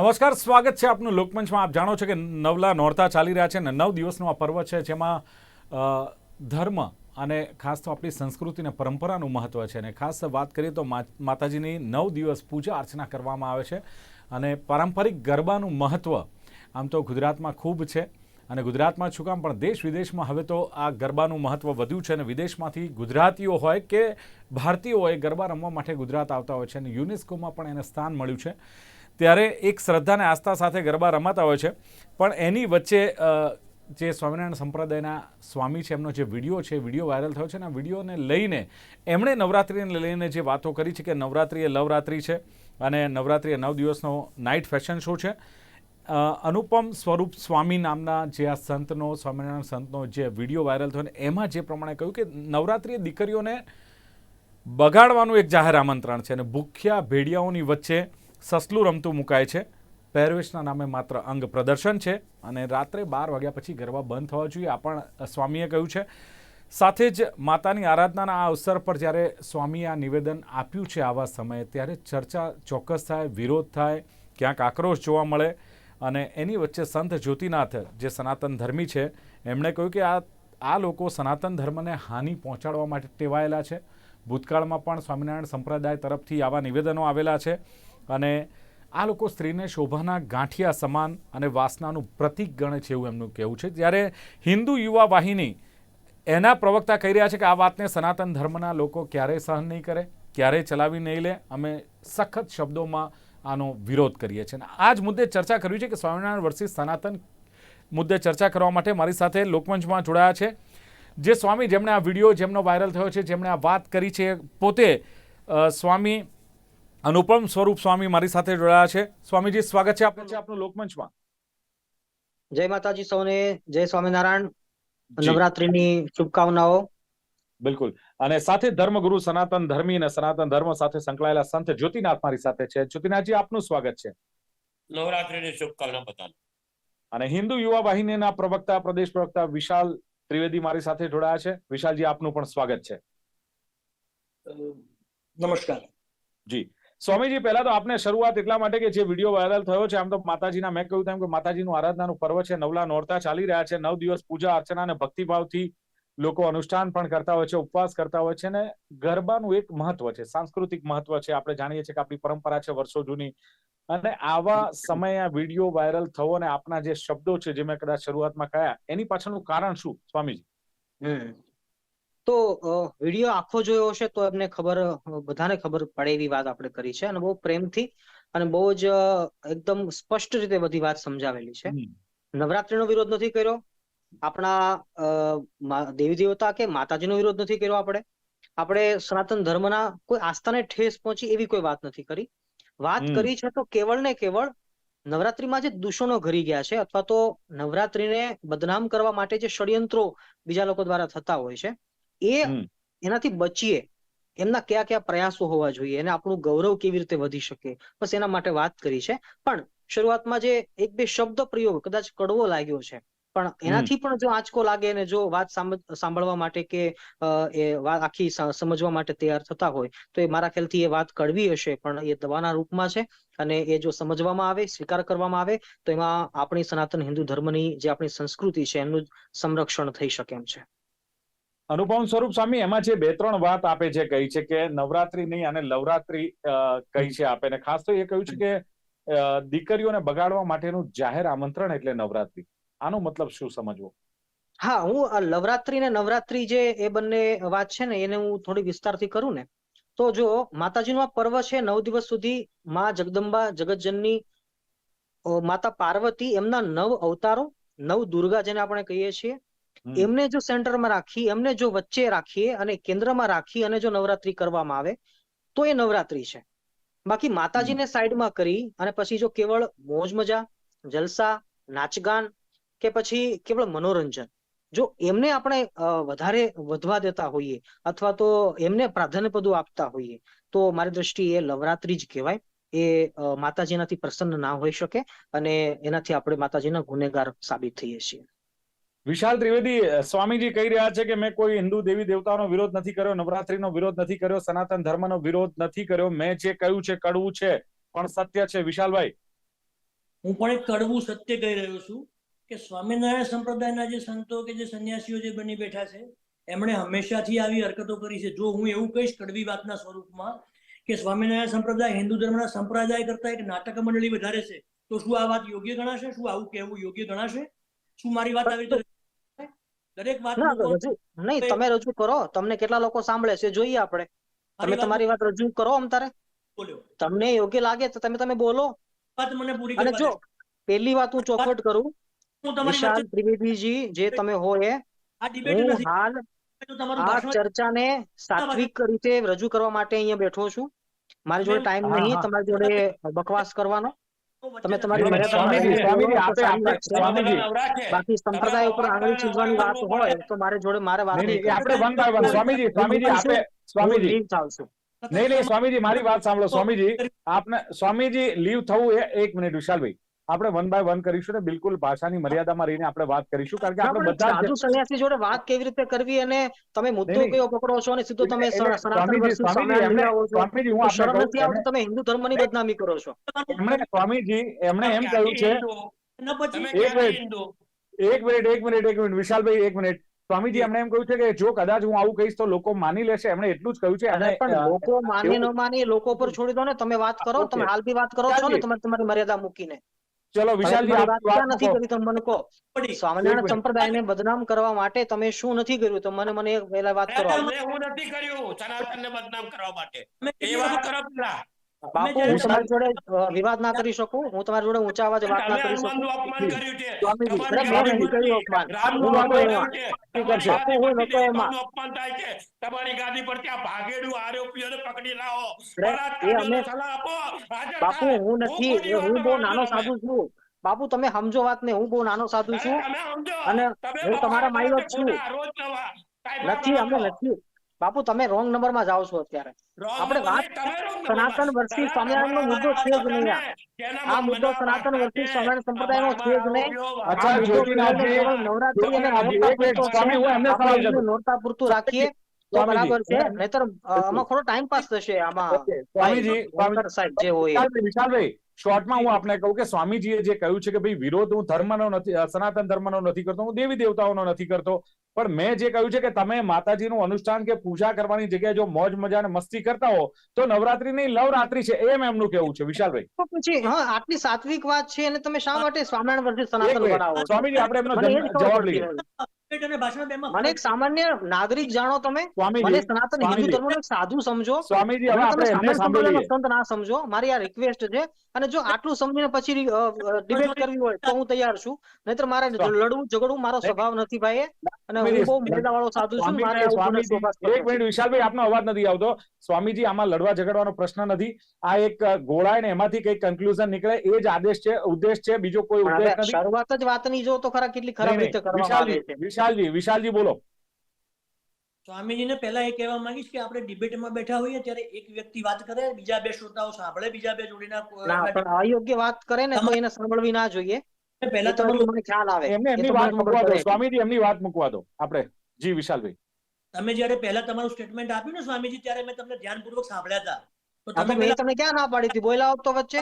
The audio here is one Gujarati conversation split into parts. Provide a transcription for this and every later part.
નમસ્કાર, સ્વાગત છે આપનું લોકમંચમાં. આપ જાણો છો કે નવલા નોરતા ચાલી રહ્યા છે અને નવ દિવસનું આ પર્વ છે જેમાં ધર્મ અને ખાસ તો આપણી સંસ્કૃતિ અને પરંપરાનું મહત્વ છે. અને ખાસ વાત કરીએ તો માતાજીની નવ દિવસ પૂજા અર્ચના કરવામાં આવે છે અને પારંપરિક ગરબાનું મહત્વ આમ તો ગુજરાતમાં ખૂબ છે. અને ગુજરાતમાં છું કામ, પણ દેશ વિદેશમાં હવે તો આ ગરબાનું મહત્વ વધ્યું છે અને વિદેશમાંથી ગુજરાતીઓ હોય કે ભારતીયો હોય, ગરબા રમવા માટે ગુજરાત આવતા હોય છે અને યુનેસ્કોમાં પણ એને સ્થાન મળ્યું છે. ત્યારે એક શ્રદ્ધા અને આસ્થા સાથે ગરબા રમાતા હોય છે. પણ એની વચ્ચે જે સ્વામિનારાયણ સંપ્રદાયના સ્વામી છે, એમનો જે વીડિયો છે વીડિયો વાયરલ થયો છે અને આ વિડીયોને લઈને એમણે નવરાત્રિને લઈને જે વાતો કરી છે કે નવરાત્રિ એ લવરાત્રિ છે અને નવરાત્રિ એ નવ દિવસનો નાઇટ ફેશન શો છે. અનુપમ સ્વરૂપ સ્વામી નામના જે આ સંતનો, સ્વામિનારાયણ સંતનો જે વીડિયો વાયરલ થયો ને એમાં જે પ્રમાણે કહ્યું કે નવરાત્રિ દીકરીઓને બગાડવાનું એક જાહેર આમંત્રણ છે અને ભૂખ્યા ભેડિયાઓની વચ્ચે સસલું રમતું મુકાય છે. પહેરવેશના નામે માત્ર અંગ પ્રદર્શન છે અને રાત્રે બાર વાગ્યા પછી ગરબા બંધ થવા જોઈએ, આ પણ સ્વામીએ કહ્યું છે. સાથે જ માતાની આરાધનાના આ અવસર પર જ્યારે સ્વામીએ આ નિવેદન આપ્યું છે આવા સમયે, ત્યારે ચર્ચા ચોક્કસ થાય, વિરોધ થાય, ક્યાંક આક્રોશ જોવા મળે અને એની વચ્ચે સંત જ્યોતિનાથ, જે સનાતન ધર્મી છે, એમણે કહ્યું કે આ આ લોકો સનાતન ધર્મને હાનિ પહોંચાડવા માટે ટેવાયેલા છે. ભૂતકાળમાં પણ સ્વામિનારાયણ સંપ્રદાય તરફથી આવા નિવેદનો આવેલા છે. અને આ લોકો સ્ત્રીને શોભાના ગાંઠિયા સમાન અને વાસનાનું પ્રતીક ગણે છે એવું એમનું કહેવું છે. જ્યારે હિન્દુ યુવા વાહિની એના પ્રવક્તા કહી રહ્યા છે કે આ વાતને સનાતન ધર્મના લોકો ક્યારેય સહન નહીં કરે, ક્યારેય ચલાવી નહીં લે. અમે સખત શબ્દોમાં આનો વિરોધ કરીએ છીએ. આ જ મુદ્દે ચર્ચા કરવી છે કે સ્વામિનારાયણ વર્સિસ સનાતન મુદ્દે ચર્ચા કરવા માટે મારી સાથે લોકમંચમાં જોડાયા છે. જે સ્વામી, જેમણે આ વીડિયો જેમનો વાયરલ થયો છે, જેમણે આ વાત કરી છે, પોતે સ્વામી અનુપમ સ્વરૂપ સ્વામી મારી સાથે જોડાયા છે. સ્વામીજી સ્વાગત છે આપનું. છે આપનું લોકમંચમાં. જય માતાજી સૌને. જય સ્વામિનારાયણ. નવરાત્રીની શુભકામનાઓ. બિલકુલ. અને સાથે ધર્મગુરુ સનાતન ધર્મી અને સનાતન ધર્મ સાથે સંકળાયેલા સંત જ્યોતિનાથ મારી સાથે છે. જ્યોતિનાથજી આપનું સ્વાગત છે. નવરાત્રીની શુભકામના બધાને અને હિન્દુ યુવા વાહિનીના પ્રવક્તા પ્રદેશ પ્રવક્તા વિશાલ ત્રિવેદી મારી સાથે જોડાયા છે. વિશાલજી આપનું પણ સ્વાગત છે. નમસ્કાર. જી. સ્વામીજી, પહેલા તો આપને શરૂઆત એટલા માટે કે જે વીડિયો વાયરલ થયો છે, આમ તો માતાજીના મેં કહ્યું તેમ કે માતાજીનું આરાધનાનું પર્વ છે, નવલા નોરતા ચાલી રહ્યા છે, નવ દિવસ પૂજા અર્ચના અને ભક્તિભાવથી લોકો અનુષ્ઠાન પણ કરતા હોય છે, ઉપવાસ કરતા હોય છે અને ગરબાનું એક મહત્વ છે, સાંસ્કૃતિક મહત્વ છે. આપણે જાણીએ છીએ કે આપણી પરંપરા છે વર્ષો જૂની. અને આવા સમયે વીડિયો વાયરલ થવો અને આપના જે શબ્દો છે, જે મેં કદાચ શરૂઆતમાં કહ્યા, એની પાછળનું કારણ શું, સ્વામીજી. તો વીડિયો આખો જોયો હશે તો એમને ખબર બધાને ખબર પડે એવી વાત આપણે કરી છે અને બહુ પ્રેમથી અને બહુ જ એકદમ સ્પષ્ટ રીતે બધી વાત સમજાવેલી છે. નવરાત્રીનો વિરોધ નથી કર્યો. આપણા દેવી દેવતા કે માતાજીનો વિરોધ નથી કર્યો આપણે. આપણે સનાતન ધર્મના કોઈ આસ્થાને ઠેસ પહોંચી એવી કોઈ વાત નથી કરી. વાત કરી છે તો કેવળ ને કેવળ નવરાત્રીમાં જે દૂષણો ઘરી ગયા છે અથવા તો નવરાત્રીને બદનામ કરવા માટે જે ષડયંત્રો બીજા લોકો દ્વારા થતા હોય છે એ હમ. એનાથી બચીએ. એમના કયા કયા પ્રયાસો હોવા જોઈએ અને આપણું ગૌરવ કેવી રીતે વધી શકે બસ એના માટે વાત કરી છે. પણ શરૂઆતમાં જે એક બે શબ્દ પ્રયોગ કદાચ કડવો લાગ્યો છે પણ એનાથી પણ જો આંચકો લાગે ને જો વાત સાંભ- સાંભળવા માટે કે અ, એ વાત આખી સ- સમજવા માટે તૈયાર થતા હોય તો એ મારા ખ્યાલથી એ વાત કડવી હશે પણ એ દવાના રૂપમાં છે અને એ જો સમજવામાં આવે સ્વીકાર કરવામાં આવે તો એમાં આપણી સનાતન હિન્દુ ધર્મની જે આપણી સંસ્કૃતિ છે એમનું સંરક્ષણ થઈ શકે એમ છે. અનુપમ સ્વરૂપ સ્વામી, એમાં જે બે ત્રણ વાત આપે છે, કહી છે કે નવરાત્રી નહીં અને લવરાત્રી કહી છે આપે. ને ખાસ તો એ કહ્યું છે કે દીકરીઓને બગાડવા માટેનું જાહેર આમંત્રણ એટલે નવરાત્રી. આનો મતલબ શું સમજવો? હા, હું આ નવરાત્રી ને નવરાત્રી જે એ બંને વાત છે ને, એને હું થોડી વિસ્તારથી કરું ને. તો જો માતાજીનું આ પર્વ છે, નવ દિવસ સુધી માં જગદંબા જગતજનની માતા પાર્વતી, એમના નવ અવતારો, નવ દુર્ગા જેને આપણે કહીએ છીએ. એમને જો સેન્ટરમાં રાખી એમને જો વચ્ચે રાખીએ અને કેન્દ્રમાં રાખી અને જો નવરાત્રી કરવામાં આવે તો એ નવરાત્રી છે. બાકી માતાજીને સાઈડમાં કરી અને પછી જો કેવળ મોજ મજા જલસા નાચગાન કે પછી કેવળ મનોરંજન જો એમને આપણે વધારે વધવા દેતા હોઈએ અથવા તો એમને પ્રાધાન્ય પદો આપતા હોઈએ તો મારી દ્રષ્ટિએ એ નવરાત્રી જ કહેવાય. એ માતાજીનાથી પ્રસન્ન ના હોઈ શકે અને એનાથી આપણે માતાજીના ગુનેગાર સાબિત થઈએ છીએ. વિશાલ ત્રિવેદી સ્વામીજી કહી રહ્યા છે કે મેં કોઈ હિન્દુ દેવી દેવતાનો વિરોધ નથી કર્યો, નવરાત્રીનો વિરોધ નથી કર્યો, સનાતન ધર્મનો વિરોધ નથી કર્યો. મેં જે કહ્યું છે, કડવું છે, પણ સત્ય છે. વિશાલભાઈ. હું પણ એક કડવું સત્ય કહી રહ્યો છું કે સ્વામિનારાયણ સંપ્રદાયના જે સંતો કે જે સંન્યાસીઓ જે બની બેઠા છે, એમણે હંમેશાથી આવી હરકતો કરી છે. જો હું એવું કહીશ કડવી વાતના સ્વરૂપમાં કે સ્વામિનારાયણ સંપ્રદાય હિન્દુ ધર્મના સંપ્રદાય કરતા એક નાટક મંડળી વધારે છે, તો શું આ વાત યોગ્ય ગણાશે? શું આવું કહેવું યોગ્ય ગણાશે? શું મારી વાત આવી દરેક વાત નહીં તમે રજૂ કરો. તમને કેટલા લોકો સાંભળે છે જોઈએ આપણે. તમે તમારી વાત રજૂ કરો આમ તારે. તમને યોગ્ય લાગે તો તમે તમે બોલો. વાત મને પૂરી અને જો પહેલી વાત હું ચોખવટ કરું. હું તમારી વિશાલ ત્રિવેદીજી જે તમે હો એ આ ડિબેટ હું હાલ આ ચર્ચાને સાત્વિક રીતે રજૂ કરવા માટે અહીંયા બેઠો છું. મારી જોડે ટાઈમ નહીં તમારી જોડે બકવાસ કરવાનો. તમે તમારી. બાકી સંપ્રદાય ઉપર આંગળી ચીંધવાની વાત હોય તો મારે જોડે મારે વાત આપણે one by one Swamiji Swamiji આપે. સ્વામીજી. નહીં નહીં સ્વામીજી મારી વાત સાંભળો સ્વામીજી. આપને સ્વામીજી લીવ થવું એ એક મિનિટ વિશાલભાઈ. આપણે વન બાય વન કરીશું ને બિલકુલ ભાષાની મર્યાદામાં રહીને આપણે વાત કરીશું કારણ કે આપણે બધા સાધુ સંન્યાસી જોડે વાત કેવી રીતે કરવી અને તમે મુદ્દો. કયો પકડો છો અને સીધો તમે સનાતન સ્વામીજી સ્વામીજી હું શરમ કહું નથી આવતી તમે હિન્દુ ધર્મની બદનામી કરો છો. એમણે સ્વામીજી એમણે એમ કહ્યું છે એક મિનિટ. એક મિનિટ એક મિનિટ એક મિનિટ વિશાલભાઈ એક મિનિટ સ્વામીજી એમણે એમ કહ્યું છે કે જો કદાચ હું આવું કહીશ તો લોકો માની લેશે. એમણે એટલું જ કહ્યું છે. અને લોકો માને ન માની લોકો પર છોડી દો ને. તમે વાત કરો તમે હાલ બી વાત કરો છો ને તમારી મર્યાદા મૂકીને. ચલો વિશાલજી વાત નથી કરી. તમે મને કહો. સ્વામિનારાયણ સંપ્રદાય સંપ્રદાયને બદનામ કરવા માટે તમે શું નથી કર્યું? તો મને મને એક પહેલા વાત કરો. હું નથી કર્યું. સનાતનને બદનામ કરવા માટે. એ વાત કરો પેલા બાપુ હું તમારી જોડે વિવાદ ના કરી શકું? હું તમારી જોડે ઊંચા અવાજે વાત ના કરી શકું? હનુમાનનું અપમાન કર્યું છે. સ્વામીજી, તમારી અરે મેં નથી હું ભાગેડું આરોપીઓને પકડી લાવો. બાપુ નથી બહુ નાનો સાધુ છું. બાપુ તમે સમજો વાત ને હું બહુ નાનો સાધુ છું. અને હું તમારા માઈલો છું. નથી અમે નથી. બાપુ તમે રોંગ નંબરમાં જાઓ છો અત્યારે. આપણે વાત સનાતન વર્ષી સ્વામિનારાયણ નો મુદ્દો છે જ નહીં આ. મુદ્દો સનાતન વર્ષી સ્વામિનારાયણ સંપ્રદાય નો છે જ નહીં. નવરાત્રી અને નોરતા પૂરતો રાખીએ તો બરાબર છે. નહીતર આમાં થોડો ટાઈમ પાસ થશે આમાં સ્વામીજી સાહેબ જે હોય વિશાલભાઈ શોર્ટમાં હું આપને કહું કે સ્વામીજીએ જે કહ્યું છે કે ભાઈ વિરોધ હું ધર્મનો નથી સનાતન ધર્મનો નથી કરતો હું દેવી દેવતાઓનો નથી કરતો. પણ મેં જે કહ્યું છે કે તમે માતાજીનું અનુષ્ઠાન કે પૂજા કરવાની જગ્યાએ જો મોજ મજા અને મસ્તી કરતા હો તો નવરાત્રી નહીં લવરાત્રી છે એમ એમનું કેવું છે વિશાલભાઈ. પછી હા આટલી સાત્વિક વાત છે અને તમે શા માટે સ્વામિનારાયણ વર્ષે સનાતન બનાવો સ્વામીજી આપણે એમનો જવાબ લઈએ. નથી. debate અને ભાષણ બેમાં મને એક સામાન્ય નાગરિક જાણો તમે. મને સ્વામીજી સનાતન હિન્દુ ધર્મનો એક સાધુ સમજો. સ્વામીજી હવે આપણે એમને સામાન્ય સાંભળી સંપ્રદાયનો લઈએ સંત ના સમજો. મારી આ રિક્વેસ્ટ છે. અને જો આટલું સમજીને પછી ડિબેટ કરવી હોય તો હું તૈયાર છું. નહીતર મારે લડવું ઝઘડવું મારો સ્વભાવ નથી ભાઈ અને હું બહુ મર્યાદા વાળો સાધુ છું. મારે આવું બધું સ્વામીજી. શોભાસ એક મિનિટ વિશાલભાઈ આપનો અવાજ નથી આવતો. સ્વામીજી આમાં લડવા ઝઘડવાનો પ્રશ્ન નથી. આ એક ગોળાય ને એમાંથી કઈ કન્ક્લુઝન નીકળે. એ જ આદેશ છે ઉદ્દેશ છે. બીજો કોઈ ઉદ્દેશ નથી. શરૂઆત જ વાતની જો તો ખરા કેટલી ખરાબ રીતે કરવામાં આવે છે. વિશાલજી વિશાલજી બોલો. સ્વામીજીને પહેલા એ કહેવા માંગીશ કે આપણે ડિબેટમાં બેઠા હોઈએ ત્યારે એક વ્યક્તિ વાત કરે બીજા બે શ્રોતાઓ સાંભળે બીજા બે જોડીના ના પણ અયોગ્ય વાત કરે ને તો એને સાંભળવી ના જોઈએ. પહેલા તો તમારું મને ખ્યાલ આવે. એમને એમની વાત મૂકવા દો. સ્વામીજી એમની વાત મૂકવા દો. આપણે જી વિશાલભાઈ. તમે જ્યારે પહેલા તમારું સ્ટેટમેન્ટ આપ્યું ને સ્વામીજી ત્યારે મેં તમને ધ્યાનપૂર્વક સાંભળ્યા હતા. તમે ક્યાં ના પાડી હતી? બોયલા તો વચ્ચે?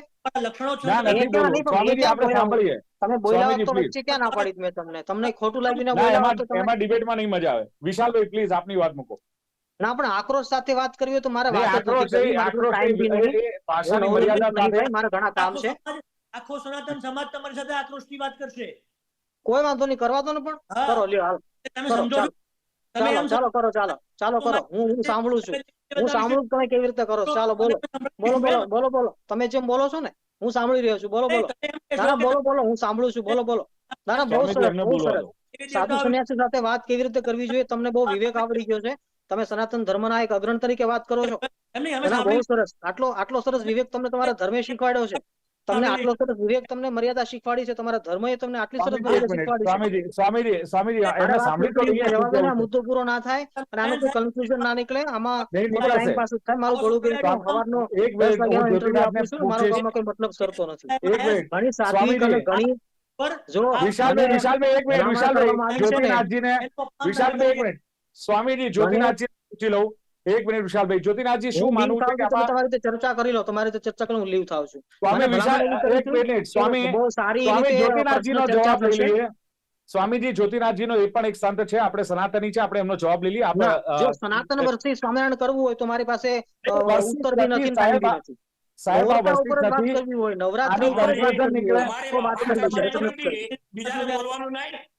સ્વામીજી આપણે સાંભળીએ. તમે બોયલા તો વચ્ચે ક્યાં ના પાડી મેં તમને? તમને ખોટું લાગ્યું એમાં ડિબેટમાં નહીં મજા આવે. વિશાલભાઈ પ્લીઝ આપની વાત મૂકો. ના પણ આક્રોશ સાથે વાત કરવી હોય તો મારે આક્રોશ મારી આક્રોશ ઘણા કામ છે. આખો સનાતન સમાજ તમારી સાથે આક્રોશથી વાત કરશે. કોઈ વાંધો નહીં કરવા દો ને પણ. કરો લ્યો હાલ. તમે સમજો. તમે ચાલો કરો ચાલો. ચાલો કરો. હું હું સાંભળું છું. હું સાંભળું છું તમે કેવી રીતે કરો? ચાલો બોલો. બોલો બોલો બોલો બોલો. તમે જેમ બોલો છો ને હું સાંભળી રહ્યો છું. બોલો બોલો. ના ના બોલો બોલો. હું સાંભળું છું. બોલો બોલો. ના ના બહુ સરસ બહુ સરસ. સાધુ સન્યાસી સાથે વાત કેવી રીતે કરવી જોઈએ? તમને બહુ વિવેક આવડી ગયો છે. તમે સનાતન ધર્મના એક અગ્રણ તરીકે વાત કરો છો. ના, બહુ સરસ. આટલો આટલો સરસ વિવેક તમને તમારા ધર્મે શીખવાડ્યો છે. તમને આટલો સરસ વિવેક તમને મર્યાદા શીખવાડી છે તમારા ધર્મએ તમને આટલી સરસ મર્યાદા શીખવાડી છે. સ્વામીજી સ્વામીજી સ્વામીજી એને સાંભળી તો. મુદ્દો પૂરો ના થાય અને આનું કોઈ કન્ફ્યુઝન ના નીકળે. આમાં ટાઈમ જ થાય મારું ગળું ગળું સવારનો એક મિનિટ હું જ્યોતિનાથને મારો પૂછીશ. કોઈ મતલબ સરતો નથી. એક મિનિટ. ઘણી સાત્વિક અને ઘણી જો વિશાલભાઈ વિશાલ વિશાલભાઈ એક મિનિટ વિશાલભાઈ જ્યોતિનાથજીને વિશાલભાઈ એક મિનિટ. સ્વામીજી જ્યોતિનાથજી પૂછી લઉં. એક મિનિટ વિશાલભાઈ જ્યોતિનાથજી શું માનવું છે કે તમારી રીતે ચર્ચા કરી લો તમારી રીતે ચર્ચા કરી હું લીવ થાઉં છું સ્વામી વિશાલ એક મિનિટ સ્વામી બહુ સારી સ્વામી જ્યોતિનાથજીનો જવાબ લઈ લઈએ સ્વામીજી જ્યોતિનાથજીનો એ પણ એક સંત છે આપણે સનાતની છે આપણે એમનો જવાબ લઈ લઈએ આપણે જો સનાતન વર્ષથી સ્વામિનારાયણ કરવું હોય તો મારી પાસે ઉત્તર બી નથી, નથી સાહેબ, આ વસ્તી નથી કરવી હોય નવરાત્રી નીકળે. હોય તમારી તો વાત વાત કરવી છે, સાંભળવી તમે જ નથી. બીજાને બોલવાનું નહીં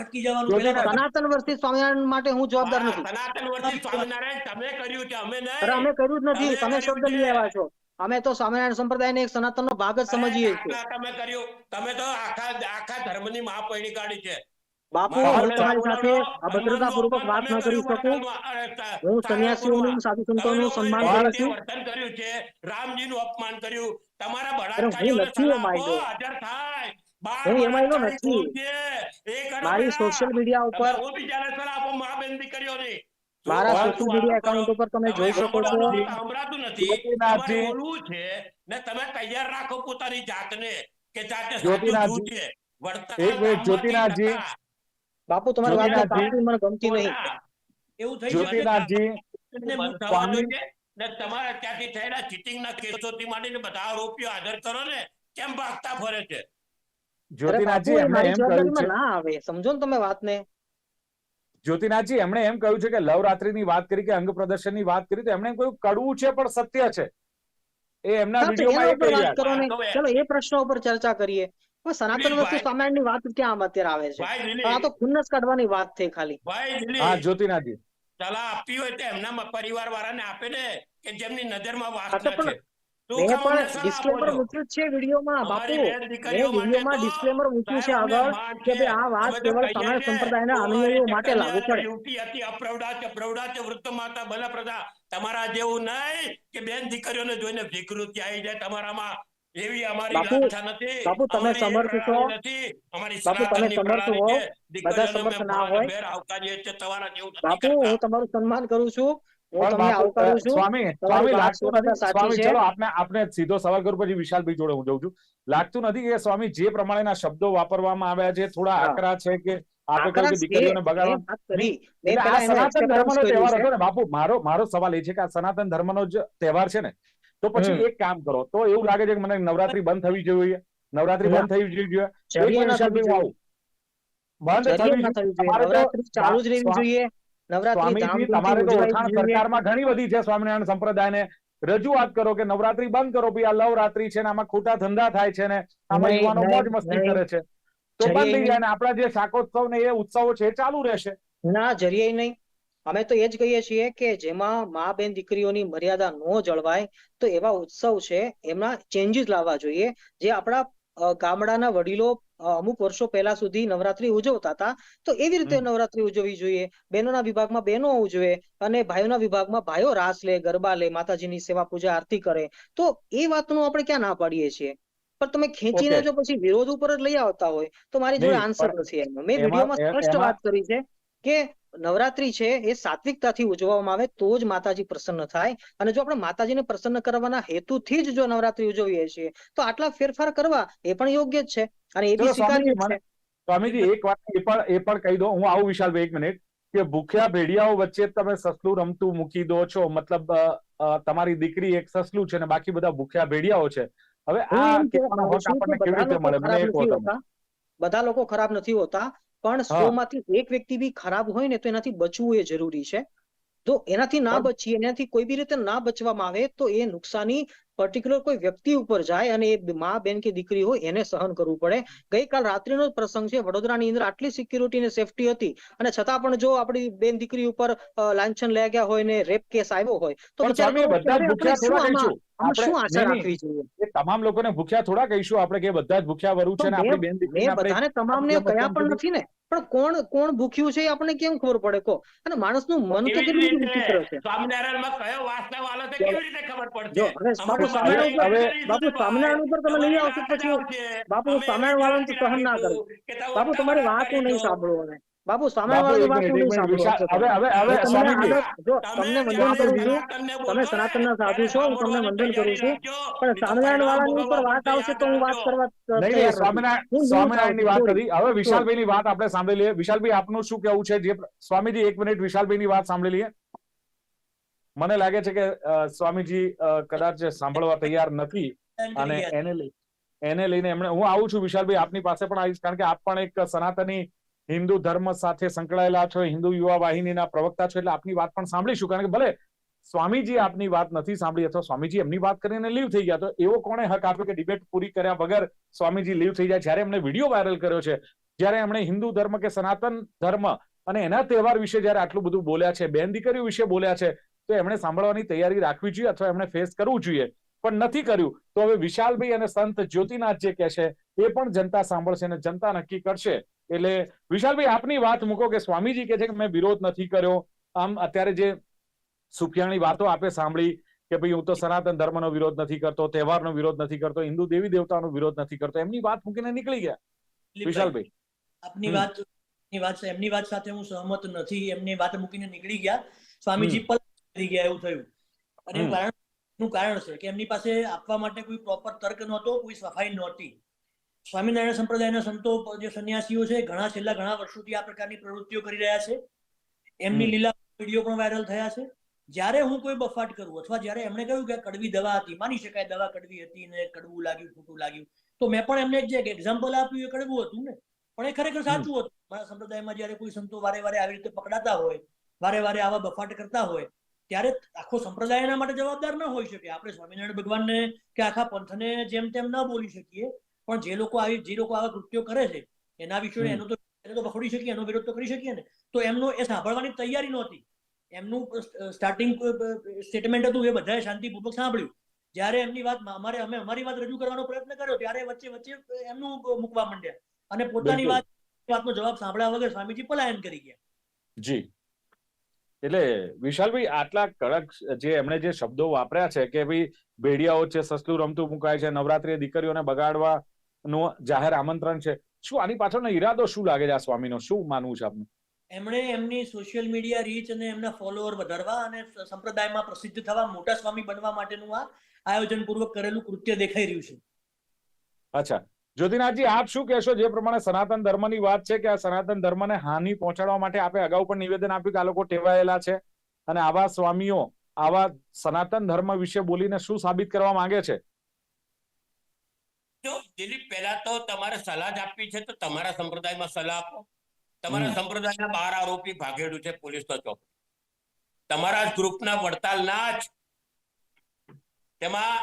છટકી જવાનું પહેલા સનાતન વર્ષથી સ્વામિનારાયણ માટે હું જવાબદાર નથી. સનાતન વર્ષથી સ્વામિનારાયણ તમે કર્યું છે અમે નહીં. અરે અમે કર્યું જ નથી. તમે શબ્દ લઈ આવ્યા છો. અમે તો સ્વામિનારાયણ સંપ્રદાયને એક સનાતનનો ભાગ જ સમજીએ છીએ. તમે કર્યું. તમે તો આખા આખા ધર્મની મહાપૈણી કાઢી છે. બાપુ હું તમારી સાથે અભદ્રતા પૂર્વક વાત ન અપમાન કરી શકું. હું સારા સાધુ સંતોનું સન્માન કરું છું. વર્તન કર્યું છે. રામજીનું અપમાન કર્યું. તમારા હું બળાત્કારીઓને. હાજર થાય. હું એમાં નથી. ખૂબ છે. એ કરો મારી સોશિયલ મીડિયા ઉપર હું બીજાને સલાહ આપો મા બેન દીકરીઓની જો મારા સોશિયલ મીડિયા એકાઉન્ટ ઉપર તમે જોઈ શકો છો. સંભળાતું નથી. જ્યોતિનાથજી. બોલવું છે ને તમે તૈયાર રાખો પોતાની જાતને કે જાતે જ્યોતિનાથજી. શું છે? વર્તમાન એક મિનિટ, જ્યોતિનાથજી. બાપુ તમારી વાત મને ગમતી નહીં. એવું થઈ જ્યોતિનાથજી ને તમારે ત્યાંથી થયેલા ચીટિંગ ચીટિંગના કેસોથી માંડીને બધા આરોપીઓ હાજર કરો ને કેમ ભાગતા ફરે છે? જ્યોતિનાથજી એમણે એમ કહ્યું છે ના આવે. સમજો ને તમે વાતને. જ્યોતિનાથજી એમણે એમ કહ્યું છે કે લવરાત્રીની વાત કરી કે અંગ પ્રદર્શનની વાત કરી તો એમણે કહ્યું કડવું છે પણ સત્ય છે. એ એમના વિડીયોમાં એ. ચલો એ પ્રશ્ન ઉપર ચર્ચા કરીએ. પણ સનાતન વસ્તુ વસ્તુ ની વાત ક્યાં આમ અત્યારે આવે છે? આ તો ખુન્નસ કાઢવાની વાત થઈ ખાલી. હા જ્યોતિનાથજી. સલાહ આપી હોય તો એમના પરિવાર વાળાને આપે ને કે જેમની નજરમાં વાસના છે. મેં પણ ડિસ્ક્લેમર મૂક્યું છે વિડીયોમાં બાપુ. મેં વિડીયોમાં ડિસ્ક્લેમર મૂક્યું છે આગળ કે ભાઈ આ વાત કેવળ તમારા સંપ્રદાયના અનુયાયીઓ માટે લાગુ પડે. યુવતી હતી અપ્રૌઢા છે પ્રૌઢા છે વૃદ્ધ માતા પ્રજા તમારા જેવું નહીં કે બેન દીકરીઓને જોઈને વિકૃતિ આવી જાય. તમારામાં એવી અમારી લાલસા નથી. બાપુ, તમે સમર્થ છો? નથી. અમારી બાપુ, તમે સમર્થ હો? બધા સમર્થ ના હોય? ભેર આવકારીએ છીએ. તમારા જેવું બાપુ હું તમારું સન્માન કરું છું. હું તમને આવકારું છું. સ્વામી સ્વામી લાગતું નથી? સ્વામી ચલો આપને આપને સીધો સવાલ કરું પછી વિશાલભાઈ જોડે હું જઉં છું. લાગતું નથી કે સ્વામી જે પ્રમાણેના શબ્દો વાપરવામાં આવ્યા છે થોડા આકરા છે કે ને બાપુ મારો મારો સવાલ એ છે કે આ સનાતન ધર્મનો જ તહેવાર છે ને તો પછી એક કામ કરો. તો એવું લાગે છે કે મને નવરાત્રી બંધ થવી જોઈએ. નવરાત્રી બંધ થવી જોઈએ. ના બંધ થવી જોઈએ. નવરાત્રી ચાલુ જ રહેવી જોઈએ. સ્વામીજી તમારે તો ઓળખાણ સરકારમાં ઘણી બધી છે સ્વામિનારાયણ સંપ્રદાયને. રજૂઆત કરો કે નવરાત્રી બંધ કરો ભાઈ આ લવરાત્રી છે ને આમાં ખોટા ધંધા થાય છે ને આમાં યુવાનો મોજ મસ્તી કરે છે. તો બંધ થઈ જાય ને આપણા જે શાકોત્સવ ને એ ઉત્સવો છે એ ચાલુ રહેશે. ના જરીએ નહીં. અમે તો એ જ કહીએ છીએ કે જેમાં મા બેન દીકરીઓની મર્યાદા ન જળવાય તો એવા ઉત્સવ છે એમાં ચેન્જીસ લાવવા જોઈએ. જે આપણા ગામડાના વડીલો અમુક વર્ષો પહેલા સુધી નવરાત્રી ઉજવતા હતા. તો એવી રીતે નવરાત્રી ઉજવવી જોઈએ. બહેનોના વિભાગમાં બહેનો ઉજવે અને ભાઈઓના વિભાગમાં ભાઈઓ રાસ લે ગરબા લે માતાજીની સેવા પૂજા આરતી કરે. તો એ વાતનું આપણે ક્યાં ના પાડીએ છીએ? પણ તમે ખેંચીને. જો. પછી વિરોધ ઉપર જ લઈ આવતા હોય તો મારી જોડે આન્સર નથી એનો. મેં વિડીયોમાં સ્પષ્ટ વાત કરી છે કે નવરાત્રી છે એ સાત્વિકતાથી ઉજવવામાં આવે તો જ માતાજી પ્રસન્ન થાય. અને જો આપણે માતાજીને પ્રસન્ન કરવાના હેતુથી જ જો નવરાત્રી ઉજવીએ છીએ તો આટલા ફેરફાર કરવા એ પણ યોગ્ય જ છે. અને એ બી સ્વીકાર્ય સ્વામીજી, છે. સ્વામીજી એક વાત એ પણ એ પણ કહી દો. હું આવું વિશાલભાઈ એક મિનિટ. કે ભૂખ્યા ભેડિયાઓ વચ્ચે તમે સસલું રમતું મૂકી દો છો. મતલબ તમારી દીકરી એક સસલું છે ને બાકી બધા ભૂખ્યા ભેડિયાઓ છે. હવે આ આપણને કેવી રીતે મળે? મને બધા લોકો ખરાબ નથી હોતા. પણ સો માંથી એક વ્યક્તિ બી ખરાબ હોય ને તો એનાથી બચવું એ જરૂરી છે. તો એનાથી ના બચીએ એનાથી કોઈ બી રીતે ના બચવામાં આવે તો એ નુકસાની પર્ટિક્યુલર કોઈ વ્યક્તિ ઉપર જાય અને એ મા બેન કે દીકરી હોય એને સહન કરવું પડે. ગઈકાલ રાત્રિનો જ પ્રસંગ છે. વડોદરાની અંદર આટલી સિક્યુરિટી ને સેફટી હતી. અને છતાં પણ જો આપણી બેન દીકરી ઉપર લાંછન લઈ ગયા હોય ને રેપ કેસ આવ્યો હોય તો શું આશા. રાખવી જોઈએ? તમામ લોકોને ભૂખ્યા થોડા કહીશું આપણે કે બધા જ ભૂખ્યા વરુ છે તો ને આપણી બેન દીકરીને બધાને તમામને કયા પણ નથી ને? પણ કોણ કોણ ભૂખ્યું છે એ આપણને કેમ ખબર પડે? કો અને માણસનું મન તો કેવી કેટલું રીતે વિચિત્ર છે. સ્વામિનારાયણમાં કયો વાસ્તવ વાળો છે કેવી રીતે ખબર પડશે? હવે બાપુ ભાઈ. ઉપર તમે લઈ આવશો વાત પછી. આવશે. બાપુ અમે વાળાનું તો સહન ના કરું. બાપુ તમારી વાત હું નહીં સાંભળો હવે. બાપુ વાળાની વાત નહીં સાંભળો. હવે હવે હવે જો તમને વંદન કરું છું તમે ને, સનાતનના સાધુ છો હું તમને વંદન કરું છું. પણ નહીં સ્વામિનારાયણ વાળાની ઉપર વાત આવશે તો હું વાત કરવા નહીં નહીં સ્વામિનારાયણની વાત કરી. હવે વિશાલભાઈની વાત આપણે સાંભળી લઈએ. વિશાલભાઈ આપનું શું કેવું છે? જે સ્વામીજી એક મિનિટ વિશાલભાઈની વાત સાંભળી લઈએ. મને લાગે છે કે સ્વામીજી કદાચ સાંભળવા તૈયાર નથી અને એને લઈ એને લઈને એમણે હું આવું છું વિશાલભાઈ આપની પાસે પણ આવીશ કારણ કે આપ પણ એક સનાતની હિન્દુ ધર્મ સાથે સંકળાયેલા છો હિન્દુ યુવા વાહિનીના પ્રવક્તા છો એટલે આપની વાત પણ સાંભળીશું કારણ કે ભલે સ્વામીજી આપની વાત નથી સાંભળી અથવા સ્વામીજી એમની વાત કરીને લીવ થઈ ગયા તો એવો કોણે હક આપ્યો કે ડિબેટ પૂરી કર્યા વગર સ્વામીજી લીવ થઈ જાય? જ્યારે એમણે વીડિયો વાયરલ કર્યો છે જ્યારે એમણે હિન્દુ ધર્મ કે સનાતન ધર્મ અને એના તહેવાર વિશે જ્યારે આટલું બધું બોલ્યા છે બેન દીકરીઓ વિશે બોલ્યા છે તો એમણે સાંભળવાની તૈયારી રાખવી જોઈએ અથવા એમણે ફેસ કરવું જોઈએ. પણ નથી કર્યું તો હવે વિશાલભાઈ અને સંત જ્યોતિનાથ જે કહે છે એ પણ જનતા સાંભળશે અને જનતા નક્કી કરશે. એટલે વિશાલભાઈ આપની વાત મૂકો કે સ્વામીજી કે છે કે મેં વિરોધ નથી કર્યો. આમ અત્યારે જે સુફિયાની વાતો આપે સાંભળી કે ભાઈ હું તો સનાતન ધર્મનો વિરોધ નથી કરતો તહેવારનો વિરોધ નથી કરતો હિન્દુ દેવી દેવતાનો વિરોધ નથી કરતો. એમની વાત મૂકીને નીકળી ગયા. વિશાલભાઈ. આપની વાત આપની વાત એમની વાત સાથે હું સહમત નથી. એમની વાત મૂકીને નીકળી ગયા. સ્વામીજી પલટ કરી ગયા એવું થયું. અને કારણનું કારણ છે કે એમની પાસે આપવા માટે કોઈ પ્રોપર તર્ક નહોતો કોઈ સફાઈ નહોતી. સ્વામિનારાયણ સંપ્રદાયના સંતો જે સન્યાસીઓ છે ઘણા છેલ્લા ઘણા વર્ષોથી આ પ્રકારની પ્રવૃત્તિઓ કરી રહ્યા છે. એમની લીલા વીડિયો પણ વાયરલ થયા છે. જ્યારે હું કોઈ બફાટ કરું અથવા જ્યારે એમણે કહ્યું કે કડવી દવા હતી માની શકાય દવા કડવી હતી ને કડવું લાગ્યું ખોટું લાગ્યું તો મેં પણ એમને જે એક્ઝામ્પલ આપ્યું એ કડવું હતું ને. પણ એ ખરેખર સાચું હતું. મારા સંપ્રદાયમાં જ્યારે કોઈ સંતો વારે વારે આવી રીતે પકડાતા હોય વારે વારે આવા બફાટ કરતા હોય ત્યારે આખો સંપ્રદાય એના માટે જવાબદાર ન હોઈ શકે. આપણે સ્વામિનારાયણ ભગવાનને કે આખા પંથને જેમ તેમ ન બોલી શકીએ પણ જે લોકો આવી જે લોકો આવા કૃત્યો કરે છે એના વિશે એનો તો એને તો પકડી શકીએ એનો વિરોધ તો કરી શકીએ ને. તો એમનો એ સાંભળવાની તૈયારી નહોતી. એમનું સ્ટાર્ટિંગ સ્ટેટમેન્ટ હતું એ બધાએ શાંતિપૂર્વક સાંભળ્યું. જ્યારે એમની વાત અમારે અમે અમારી વાત રજૂ કરવાનો પ્રયત્ન કર્યો ત્યારે વચ્ચે વચ્ચે એમનું મૂકવા માંડ્યા. અને પોતાની. વાત વાતનો જવાબ સાંભળ્યા વગર સ્વામીજી પલાયન કરી ગયા. જી. એટલે વિશાલભાઈ આટલા કડક જે એમણે જે શબ્દો વાપર્યા છે કે ભાઈ ભેડિયાઓ છે સસલું રમતું મુકાય છે નવરાત્રી દીકરીઓને બગાડવાનું જાહેર આમંત્રણ છે શું આની પાછળનો ઈરાદો શું લાગે છે આ સ્વામીનો? શું માનવું છે આપનું? એમણે એમની સોશિયલ મીડિયા રીચ અને એમના ફોલોઅર વધારવા અને સંપ્રદાયમાં પ્રસિદ્ધ થવા મોટા સ્વામી બનવા માટેનું આ આયોજન પૂર્વક કરેલું કૃત્ય દેખાઈ રહ્યું છે. અચ્છા. જ્યોતિનાથજી આપ શું કહેશો? જે પ્રમાણે સનાતન ધર્મની વાત છે કે આ સનાતન ધર્મને હાનિ પહોંચાડવા માટે આપે અગાઉ પણ નિવેદન આપ્યું કે આ લોકો ટેવાયેલા છે? અને આવા સ્વામીઓ આવા સનાતન ધર્મ વિશે બોલીને શું સાબિત કરવા માંગે છે? જો દિલીપ પહેલા તો તમારે સલાહ જ આપવી છે તો તમારા સંપ્રદાયમાં સલાહ આપો. તમારા. સંપ્રદાયના બાર આરોપી ભાગેડું છે પોલીસનો ચોક. તમારા જ ગ્રુપના વડતાલના જ તેમાં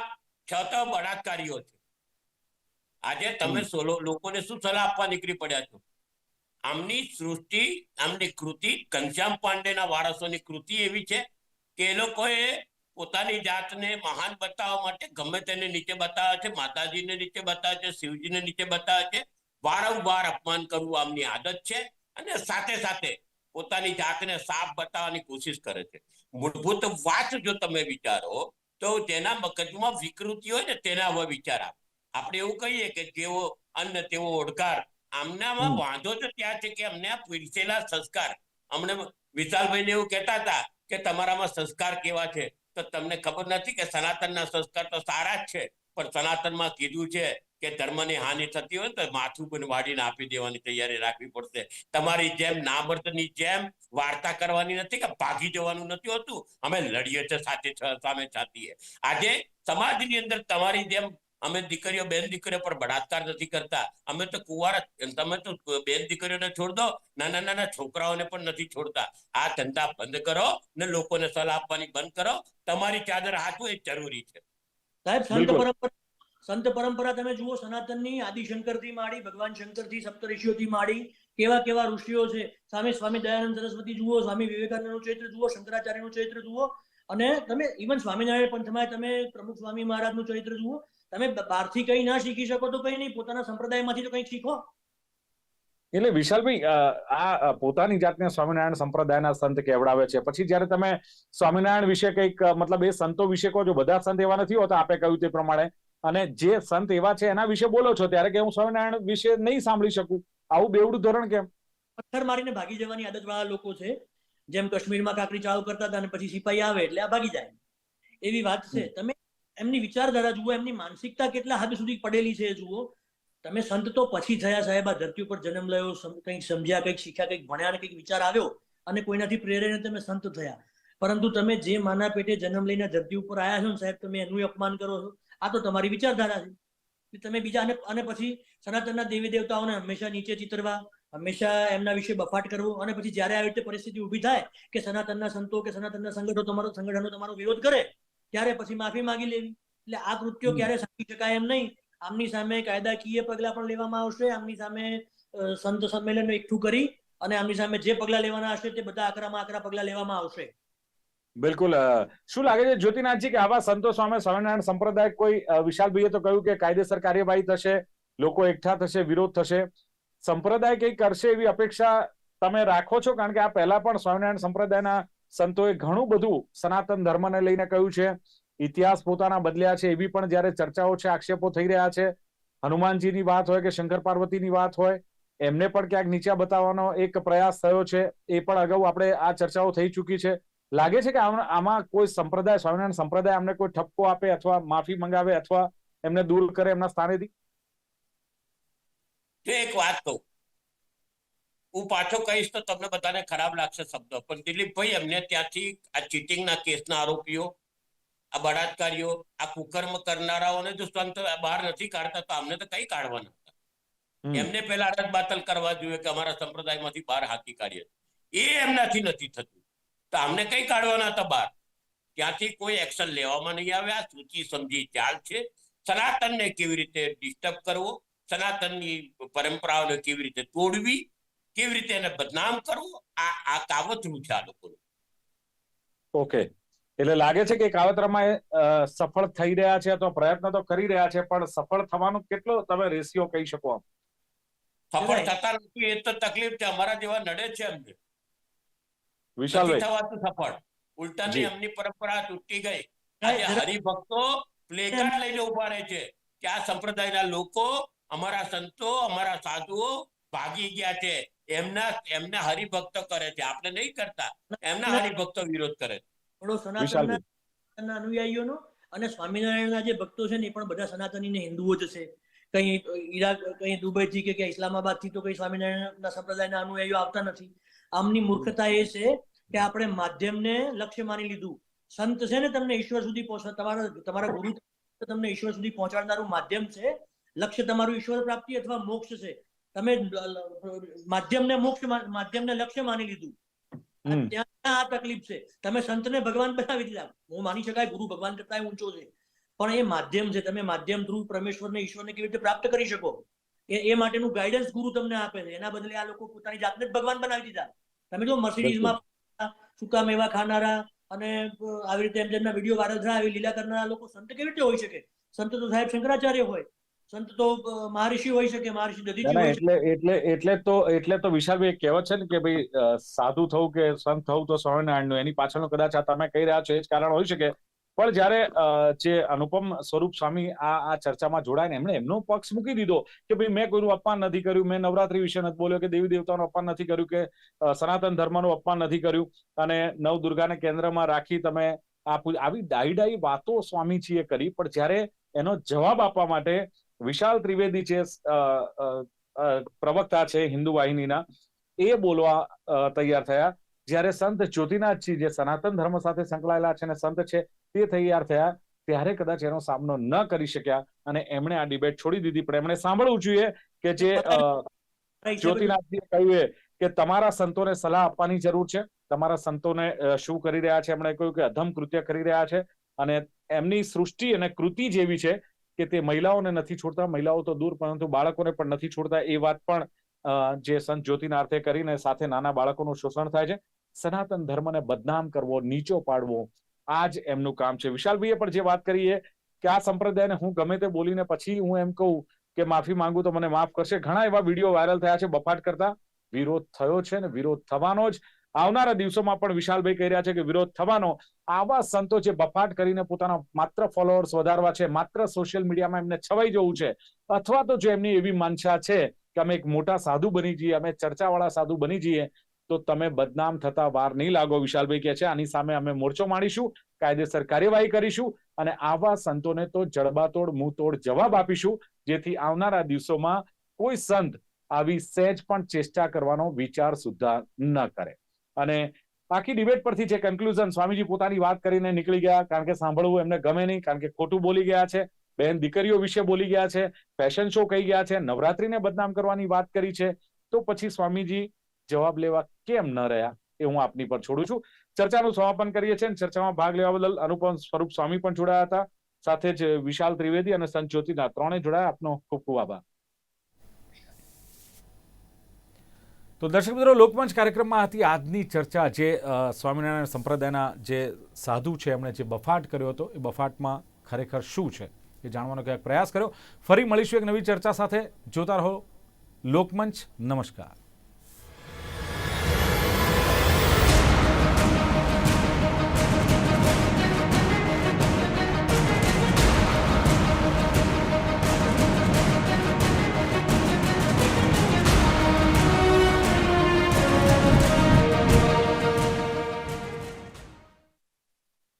છ તો બળાત્કારીઓ છે. આજે તમે સોલો લોકોને શું સલાહ આપવા નીકળી પડ્યા છો? આમની સૃષ્ટિ આમની કૃતિ ઘનશ્યામ પાંડેના વારસોની કૃતિ એવી છે કે એ લોકોએ પોતાની જાતને મહાન બતાવવા માટે ગમે તેને નીચે બતાવે છે માતાજીને નીચે બતાવે છે શિવજીને નીચે બતાવે છે. વારંવાર અપમાન કરવું આમની આદત છે અને સાથે સાથે પોતાની જાતને સાફ બતાવવાની કોશિશ કરે છે. મૂળભૂત વાત જો તમે વિચારો તો તેના મગજમાં વિકૃતિ હોય ને તેના હવે વિચાર આવે. આપણે એવું કહીએ કે જેવો અન્ન તેવો ઓડકાર. આમનામાં વાંધો તો ત્યાં છે કે અમને આ પીરસેલા સંસ્કાર. અમને વિશાલભાઈને એવું કહેતા હતા કે તમારામાં સંસ્કાર કેવા છે? તો તમને ખબર નથી કે સનાતનના સંસ્કાર તો સારા જ છે પણ સનાતનમાં કીધું છે કે ધર્મની હાનિ થતી હોય તો માથું પણ વાળીને આપી દેવાની તૈયારી રાખવી પડશે. તમારી જેમ નામર્દની જેમ વાર્તા કરવાની નથી કે ભાગી જવાનું નથી હોતું. અમે લડીએ છીએ સાથે સામે છાતીએ. આજે સમાજની અંદર તમારી જેમ અમે દીકરીઓ બેન દીકરીઓ પર બળાત્કાર નથી કરતા. અમે તો કુવાર તમે તો બેન દીકરીઓને છોડ દો નાના નાના છોકરાઓને પણ નથી છોડતા. આ ધંધા બંધ કરો ને લોકોને સલાહ આપવાની બંધ કરો. તમારી ચાદર હાથવું એ જરૂરી છે. સાહેબ સંત પરંપરા સંત પરંપરા તમે જુઓ સનાતનની આદિશંકરથી માંડી ભગવાન શંકરથી સપ્તઋષિઓથી માંડી કેવા કેવા ઋષિઓ છે. સ્વામી સ્વામી દયાનંદ સરસ્વતી જુઓ સ્વામી વિવેકાનંદનું ચૈત્ર જુઓ શંકરાચાર્યનું ચૈત્ર જુઓ. અને તમે ઇવન સ્વામિનારાયણ પંથમાં તમે પ્રમુખ સ્વામી મહારાજનું ચરિત્ર જુઓ તમે બહારથી કંઈ ના શીખી શકો તો કંઈ નહીં પોતાના સંપ્રદાયમાંથી તો કંઈક શીખો. એટલે વિશાલભાઈ આ પોતાની જાતને સ્વામિનારાયણ સંપ્રદાયના સંત કેવડાવે છે. પછી જયારે તમે સ્વામિનારાયણ વિશે કંઈક મતલબ એ સંતો વિશે કહો છો બધા સંત એવા નથી હોતા આપે કહ્યું તે પ્રમાણે. અને જે સંત એવા છે એના વિશે બોલો છો ત્યારે કે હું સ્વામિનારાયણ વિશે નહીં સાંભળી શકું? આવું બેવડું ધોરણ કેમ? પથ્થર મારીને ભાગી જવાની આદત વાળા લોકો છે. જેમ કાશ્મીરમાં કાકરી ચાવ કરતા હતા અને પછી સિપાહી આવે એટલે આ ભાગી જાય. એવી વાત છે. તમે એમની વિચારધારા જુઓ, એમની માનસિકતા કેટલા હદ સુધી પડેલી છે જુઓ. તમે સંત તો પછી થયા સાહેબ, આ ધરતી ઉપર જન્મ લયો કંઈક સમજ્યા, કંઈક શીખ્યા, કંઈક ભણ્યા અને કંઈક વિચાર આવ્યો અને કોઈનાથી પ્રેરણે તમે સંત થયા. પરંતુ તમે જે માના પેટે જન્મ લઈને ધરતી ઉપર આવ્યા છો ને સાહેબ, તમે એનું અપમાન કરો છો. આ તો તમારી વિચારધારા છે. તમે બીજા અને અને પછી સનાતનના દેવી દેવતાઓને હંમેશા નીચે ચિતરવા, હંમેશા એમના વિશે બફાટ કરવો અને પછી જ્યારે આવી રીતે પરિસ્થિતિ ઊભી થાય કે સનાતનના સંતો કે સનાતનના સંગઠનો તમારો સંગઠનો તમારો વિરોધ કરે ત્યારે પછી માફી માંગી લેવી. એટલે આ કૃત્યો ક્યારે સાંભળી શકાય એમ નહીં. આમની સામે કાયદાકીય પગલા પણ લેવામાં આવશે. આમની સામે સંત સંમેલન એકઠું કરી અને આમની સામે જે પગલા લેવાના હશે તે બધા આકરામાં આકરા પગલા લેવામાં આવશે. બિલકુલ. શું લાગે છે જ્યોતિનાથજી કે આવા સંતો સામે સ્વામિનારાયણ સંપ્રદાય કોઈ વિશાલ વિશાલભાઈએ તો કહ્યું કે કાયદેસર કાર્યવાહી થશે લોકો એકઠા થશે વિરોધ થશે? સંપ્રદાય કંઈ કરશે એવી અપેક્ષા તમે રાખો છો? કારણ કે આ પહેલા પણ સ્વામિનારાયણ સંપ્રદાયના સંતોએ ઘણું બધું સનાતન ધર્મને લઈને કહ્યું છે. ઇતિહાસ પોતાના બદલ્યા છે એવી પણ જયારે ચર્ચાઓ છે, આક્ષેપો થઈ રહ્યા છે, હનુમાનજીની વાત હોય કે શંકર પાર્વતીની વાત હોય, એમને પણ ક્યાંક નીચા બતાવવાનો એક પ્રયાસ થયો છે, એ પણ અગાઉ આપણે આ ચર્ચાઓ થઈ ચૂકી છે. લાગે છે કે આમાં કોઈ સંપ્રદાય, સ્વામિનારાયણ સંપ્રદાય અમને કોઈ ઠપકો આપે અથવા માફી મંગાવે અથવા એમને દૂર કરે એમના સ્થાનેથી? એક વાત કહું. હું પાછો કહીશ તો તમને બધાને ખરાબ લાગશે શબ્દો. પણ દિલીપભાઈ એમને ત્યાંથી આ ચીટિંગના કેસના આરોપીઓ આ બળાત્કારીઓ આ કુકર્મ કરનારાઓને જો સંત બહાર નથી કાઢતા તો અમને તો કઈ કાઢવાના હતા? એમને પેલા અરજ બાતલ કરવા જોઈએ કે અમારા સંપ્રદાયમાંથી બહાર હાકી કાઢીએ. એ એમનાથી નથી થતું. તો અમને કઈ કાઢવાના હતા બહાર? ત્યાંથી કોઈ એક્શન લેવામાં નહીં આવે. આ સૂચી સમજી ચાલ છે. સનાતનને કેવી રીતે ડિસ્ટર્બ કરવો? સનાતનની પરંપરાઓને કેવી રીતે તોડવી? કેવી રીતે એને બદનામ કરવો? આ આ કાવતરું છે આ લોકોનું ઓકે. એટલે લાગે છે કે કાવતરામાં સફળ થઈ રહ્યા છે અથવા પ્રયત્ન તો કરી રહ્યા છે પણ સફળ થવાનું કેટલો તમે રેશિયો કહી શકો આમ? સફળ થતા નથી એ તો તકલીફ છે. અમારા જેવા નડે છે અમને વિશાલભાઈ. થવાતું સફળ. ઉલટાની. એમની પરંપરા તૂટી ગઈ. હરિભક્તો પ્લેકાર્ડ લઈને ઊભા રહે છે કે આ સંપ્રદાયના લોકો અમારા સંતો અમારા સાધુઓ ભાગી ગયા છે. એમના એમના હરિભક્તો કરે છે. આપણે નહીં કરતા. એમના હરિભક્તો વિરોધ કરે છે. થોડો સનાતનના અનુયાયીઓનો અને સ્વામિનારાયણના જે ભક્તો છે ને એ પણ બધા સનાતની ને હિન્દુઓ જ છે. કઈ ઈરાક કઈ દુબઈથી કે કઈ ઇસ્લામાબાદથી તો કઈ સ્વામિનારાયણના સંપ્રદાયના અનુયાયીઓ આવતા નથી. આમની મૂર્ખતા એ છે કે આપણે માધ્યમને લક્ષ્ય માની લીધું. સંત છે ને તમને ઈશ્વર સુધી પહોંચવા તમારા તમારા ગુરુ તમને ઈશ્વર સુધી પહોંચાડનારું માધ્યમ છે. લક્ષ્ય તમારું ઈશ્વર પ્રાપ્તિ અથવા મોક્ષ છે. તમે માધ્યમને મુખ્ય માધ્યમને લક્ષ્ય માની લીધું. ત્યાં આ તકલીફ છે. તમે સંતને ભગવાન બનાવી દીધા. હું માની શકાય ગુરુ ભગવાન કરતા ઊંચો છે. પણ એ માધ્યમ છે. તમે માધ્યમ થ્રુ પરમેશ્વરને ઈશ્વરને કેવી રીતે પ્રાપ્ત કરી શકો? એ એ માટેનું ગાઈડન્સ ગુરુ તમને આપે છે. એના બદલે આ લોકો પોતાની જાતને જ ભગવાન બનાવી દીધા. તમે જો મર્સિડીઝમાં સૂકા મેવા ખાનારા અને આવી રીતે એમ જેમના વીડિયો વાયરલ થયા આવી લીલા કરનારા લોકો સંત કેવી રીતે હોઈ શકે? સંત તો સાહેબ શંકરાચાર્ય હોય. સંત તો મહર્ષિ હોઈ શકે મહર્ષિ દધીજી એટલે એટલે એટલે તો એટલે તો વિશાલભાઈ એક કહેવત છે ને કે ભાઈ સાધુ થવું કે સંત થવું તો સ્વામિનારાયણનું એની પાછળનો કદાચ આ તમે કહી રહ્યા છો એ જ કારણ હોઈ શકે. પણ જ્યારે જે અનુપમ સ્વરૂપ સ્વામી આ આ ચર્ચામાં જોડાય ને એમણે એમનો પક્ષ મૂકી દીધો કે ભાઈ મેં કોઈનું અપમાન નથી કર્યું મેં નવરાત્રી વિશે નથી બોલ્યો કે દેવી દેવતાનું અપમાન નથી કર્યું કે સનાતન ધર્મનું અપમાન નથી કર્યું. અને નવ દુર્ગાને કેન્દ્રમાં રાખી તમે આ આવી ડાહી ડાઈ વાતો સ્વામીજીએ કરી પણ જ્યારે એનો જવાબ આપવા માટે વિશાલ ત્રિવેદી છે પ્રવક્તા છે હિન્દુ વાહિનીના એ બોલવા તૈયાર થયા. જ્યારે સંત જ્યોતિનાથજી જે સનાતન ધર્મ સાથે સંકળાયેલા છે અને સંત છે તે તૈયાર થયા ત્યારે કદાચ એનો સામનો ન કરી શક્યા અને એમણે આ ડિબેટ છોડી દીધી. પણ એમણે સાંભળવું જોઈએ કે જે અ, જ્યોતિનાથજીએ કહ્યું કે તમારા સંતોને સલાહ આપવાની જરૂર છે. તમારા સંતોને શું કરી રહ્યા છે? એમણે કહ્યું કે અધમ કૃત્ય કરી રહ્યા છે અને એમની સૃષ્ટિ અને કૃતિ જેવી છે કે તે મહિલાઓને નથી છોડતા, મહિલાઓ તો દૂર, પરંતુ બાળકોને પણ નથી છોડતા. એ વાત પણ જે સંત જ્યોતિનાથે કરીને સાથે નાના બાળકોનું શોષણ થાય છે. સનાતન ધર્મને બદનામ કરવો, નીચો પાડવો આ જ એમનું કામ છે. વિશાલભાઈએ પણ જે વાત કરી એ, કે આ સંપ્રદાયને હું ગમે તે બોલીને પછી હું એમ કહું કે માફી માંગુ તો મને માફ કરશે. ઘણા એવા વીડિયો વાયરલ થયા છે બફાટ કરતા. વિરોધ થયો છે ને વિરોધ થવાનો જ. આવનારા દિવસોમાં પણ વિશાલભાઈ કહી રહ્યા છે કે વિરોધ થવાનો. આવા સંતો જે બફાટ કરીને પોતાના માત્ર ફોલોઅર્સ વધારવા છે, માત્ર સોશિયલ મીડિયામાં એમને છવાઈ જવું છે, અથવા તો જો એમની એવી માનસા છે કે અમે એક મોટા સાધુ બની જઈએ, અમે ચર્ચાવાળા સાધુ બની જઈએ, તો તમે બદનામ થતા વાર નહીં લાગો, વિશાલભાઈ કહે છે. આની સામે અમે મોરચો માંડીશું કાયદેસર કાર્યવાહી કરીશું અને આવા સંતોને તો જડબાતોડ, મુંહતોડ જવાબ આપીશું, જેથી આવનારા દિવસોમાં કોઈ સંત આવી સહેજ પણ ચેષ્ટા કરવાનો વિચાર સુદ્ધા ન કરે. અને આખી ડિબેટ પરથી જે કન્ક્લુઝન સ્વામીજી પોતાની વાત કરીને નીકળી ગયા, કારણ કે સાંભળવું એમને ગમે નહીં, કારણ કે ખોટું બોલી ગયા છે. બેન દીકરીઓ વિશે બોલી ગયા છે ફેશન શો કહી ગયા છે, નવરાત્રીને બદનામ કરવાની વાત કરી છે. તો પછી સ્વામીજી જવાબ લેવા કેમ ન રહ્યા એ હું આપની પર છોડું છું. ચર્ચાનું સમાપન કરીએ છીએ ચર્ચામાં ભાગ લેવા બદલ અનુપમ સ્વરૂપ સ્વામી પણ જોડાયા હતા. સાથે જ વિશાલ ત્રિવેદી અને સંત જ્યોતિના ત્રણે જોડાયા. આપનો ખૂબ ખૂબ આભાર. તો દર્શક મિત્રો, લોકમંચ કાર્યક્રમમાં હતી આજની ચર્ચા જે સ્વામિનારાયણ સંપ્રદાયના જે સાધુ છે, એમણે જે બફાટ કર્યો હતો, એ બફાટમાં ખરેખર શું છે એ જાણવાનો ક્યાંક પ્રયાસ કર્યો. ફરી મળીશું એક નવી ચર્ચા સાથે. જોતા રહો લોકમંચ. નમસ્કાર.